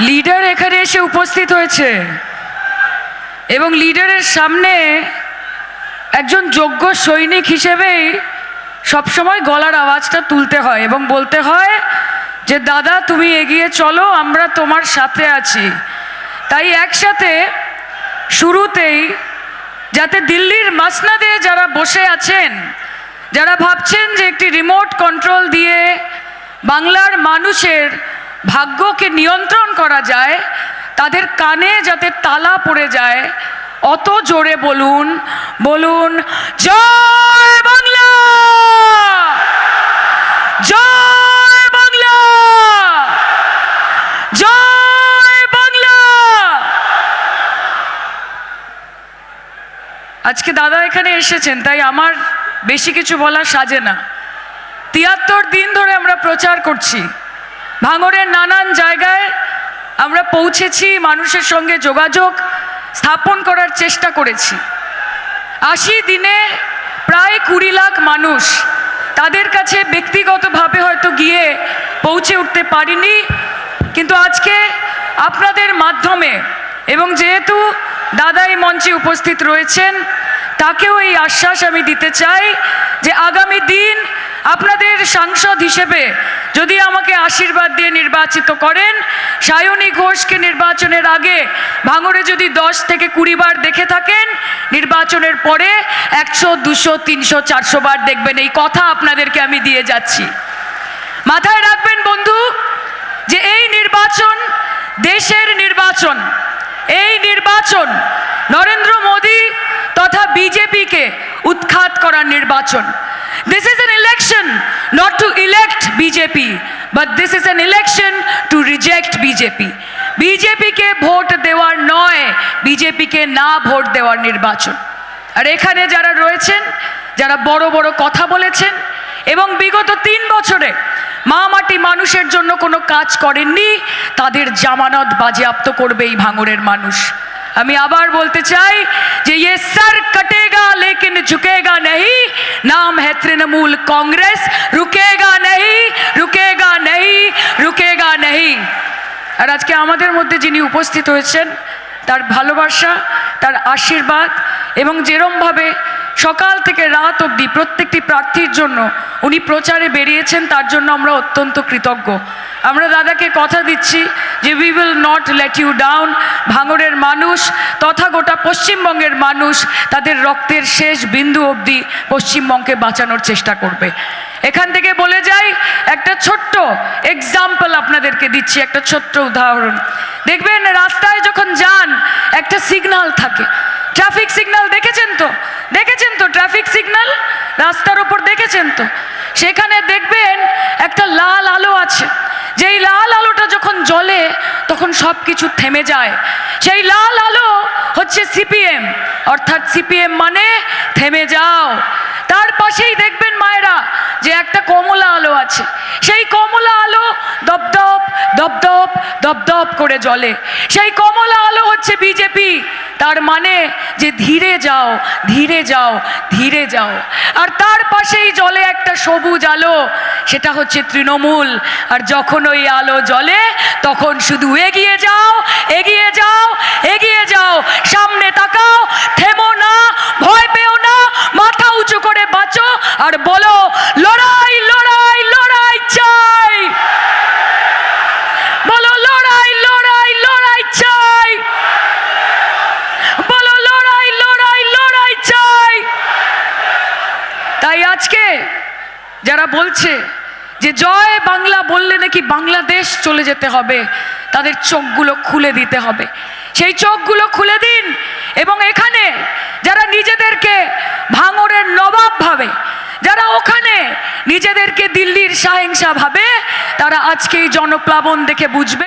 Leader এখানে এসে উপস্থিত হয়েছে। এবং লিডারের সামনে একজন যোগ্য সৈনিক হিসেবেই সবসময় গলার আওয়াজটা তুলতে হয় এবং বলতে হয় যে, দাদা, তুমি এগিয়ে চলো, আমরা তোমার সাথে আছি। তাই একসাথে শুরুতেই যাতে দিল্লির মাসনা মাসনাদে যারা বসে আছেন, যারা ভাবছেন যে একটি রিমোট কন্ট্রোল দিয়ে বাংলার মানুষের ভাগ্যকে নিয়ন্ত্রণ করা যায়, তাদের কানে যাতে তালা পড়ে যায়, অত জোরে বলুন বলুন, জয় বাংলা! জয় বাংলা! জয় বাংলা! আজকে দাদা এখানে এসেছেন, তাই আমার বেশি কিছু বলা সাজে না। তিয়াত্তর দিন ধরে আমরা প্রচার করছি। ভাঙড়ের নানান জায়গায় আমরা পৌঁছেছি, মানুষের সঙ্গে যোগাযোগ স্থাপন করার চেষ্টা করেছি। আশি দিনে প্রায় কুড়ি লাখ মানুষ তাদের কাছে ব্যক্তিগতভাবে হয়তো গিয়ে পৌঁছে উঠতে পারিনি, কিন্তু আজকে আপনাদের মাধ্যমে এবং যেহেতু দাদা এই মঞ্চে উপস্থিত রয়েছেন, তাকেও এই আশ্বাস আমি দিতে চাই যে আগামী দিন আপনাদের সাংসদ হিসেবে যদি আমাকে আশীর্বাদ দিয়ে নির্বাচিত করেন, সায়নী ঘোষকে নির্বাচনের আগে ভাঙড়ে যদি দশ থেকে কুড়ি বার দেখে থাকেন, নির্বাচনের পরে একশো, দুশো, তিনশো, চারশো বার দেখবেন। এই কথা আপনাদেরকে আমি দিয়ে যাচ্ছি। মাথায় রাখবেন বন্ধু, যে এই নির্বাচন দেশের নির্বাচন। এই নির্বাচন নরেন্দ্র মোদী তথা বিজেপিকে উৎখাত করার নির্বাচন। This is an election not to elect BJP but this is an election to reject BJP বিজেপিকে ভোট দেওয়ার নয় বিজেপিকে না ভোট দেওয়ার নির্বাচন আর এখানে যারা রয়েছেন, যারা বড় বড় কথা বলেছেন, এবং বিগত তিন বছরে মা মাটি মানুষের জন্য কোনো কাজ করেননি, তাদের জামানত বাজেয়াপ্ত করবে এই ভাঙড়ের মানুষ। আমি আবার বলতে চাই যে ইয়ে সর কটেগা লেকিন ঝুঁকেগা নেই নাম है তৃণমূল कांग्रेस रुकेगा नहीं रुकेगा नहीं रुकेगा नहीं আর আজকে আমাদের মধ্যে যিনি উপস্থিত হয়েছেন তার ভালোবাসা তার আশীর্বাদ এবং যেরমভাবে সকাল থেকে রাত অবধি প্রত্যেকটি প্রার্থীর জন্য উনি প্রচারে বেরিয়েছেন তার জন্য আমরা অত্যন্ত কৃতজ্ঞ আমরা দাদাকে কথা দিচ্ছি যে we will not let you down ভাঙড়ের মানুষ তথা গোটা পশ্চিমবঙ্গের মানুষ, তাদের রক্তের শেষ বিন্দু অবধি পশ্চিমবঙ্গকে বাঁচানোর চেষ্টা করবে। এখান থেকে বলে যাই, একটা ছোট্ট এক্সাম্পল আপনাদেরকে দিচ্ছি, একটা ছোট্ট উদাহরণ। দেখবেন রাস্তায় যখন যান, একটা সিগনাল থাকে। ট্রাফিক সিগনাল দেখেছেন তো? দেখেছেন তো ট্রাফিক সিগনাল রাস্তার ওপর দেখেছেন তো? সেখানে দেখবেন একটা লাল আলো আছে। যেই লাল আলোটা যখন জ্বলে, তখন সব কিছু থেমে যায়। সেই লাল আলো হচ্ছে সিপিএম। অর্থাৎ সিপিএম মানে থেমে যাও। তার পাশেই দেখবেন মায়েরা যে একটা কমলা আলো আছে। সেই কমলা আলো দপদপ দপদপ দপদপ করে জ্বলে। সেই কমলা আলো হচ্ছে বিজেপি। তার মানে যে ধীরে যাও ধীরে যাও ধীরে যাও। আর তার পাশেই জলে একটা সবুজ আলো। সেটা হচ্ছে তৃণমূল। আর যখন ওই আলো জ্বলে, তখন শুধু এগিয়ে যাও এগিয়ে যাও এগিয়ে যাও, সামনে তাকাও, থেমো না, ভয় পেও না, মাথা উঁচু করে বাঁচো আর বলো, লড়াই লড়াই লড়াই চাই! বলো, লড়াই লড়াই লড়াই চাই! বলো, লড়াই লড়াই লড়াই চাই! তাই আজকে যারা বলছে যে জয় বাংলা বললে নাকি বাংলাদেশ চলে যেতে হবে, তাদের চোখগুলো খুলে দিতে হবে। সেই চোখগুলো খুলে দিন এবং এখানে যারা নিজেদেরকে ভাঙরের নবাব ভাবে, যারা ওখানে নিজেদেরকে দিল্লির সাহেংসা ভাবে, তারা আজকে এই জনপ্লাবন দেখে বুঝবে